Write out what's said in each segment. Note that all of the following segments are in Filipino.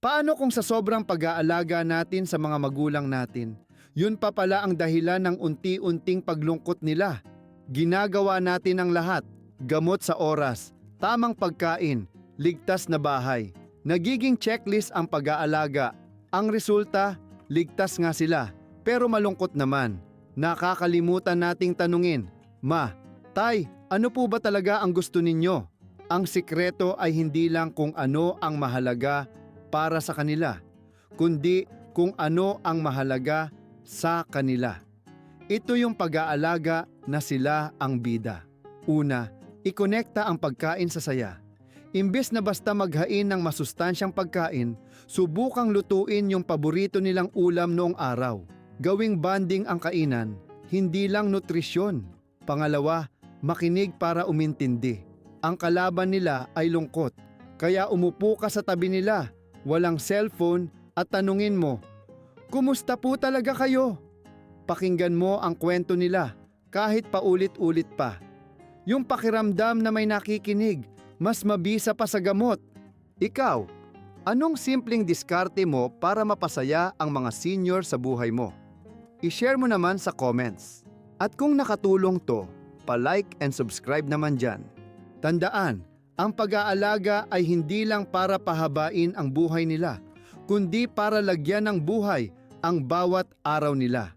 Paano kung sa sobrang pag-aalaga natin sa mga magulang natin, yun pa pala ang dahilan ng unti-unting paglungkot nila? Ginagawa natin ang lahat, gamot sa oras, tamang pagkain, ligtas na bahay. Nagiging checklist ang pag-aalaga. Ang resulta, ligtas nga sila, pero malungkot naman. Nakakalimutan nating tanungin, Ma, Tay, ano po ba talaga ang gusto ninyo? Ang sikreto ay hindi lang kung ano ang mahalaga para sa kanila, kundi kung ano ang mahalaga sa kanila. Ito yung pag-aalaga na sila ang bida. Una, ikonekta ang pagkain sa saya. Imbes na basta maghain ng masustansyang pagkain, subukang lutuin yung paborito nilang ulam noong araw. Gawing banding ang kainan, hindi lang nutrisyon. Pangalawa, makinig para umintindi. Ang kalaban nila ay lungkot, kaya umupo ka sa tabi nila, walang cellphone at tanungin mo, Kumusta po talaga kayo? Pakinggan mo ang kwento nila kahit paulit-ulit pa. Yung pakiramdam na may nakikinig, mas mabisa pa sa gamot. Ikaw, anong simpleng diskarte mo para mapasaya ang mga senior sa buhay mo? I-share mo naman sa comments. At kung nakatulong to, pa-like and subscribe naman dyan. Tandaan, ang pag-aalaga ay hindi lang para pahabain ang buhay nila, kundi para lagyan ng buhay ang bawat araw nila.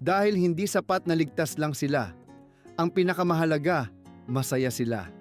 Dahil hindi sapat na ligtas lang sila. Ang pinakamahalaga, masaya sila.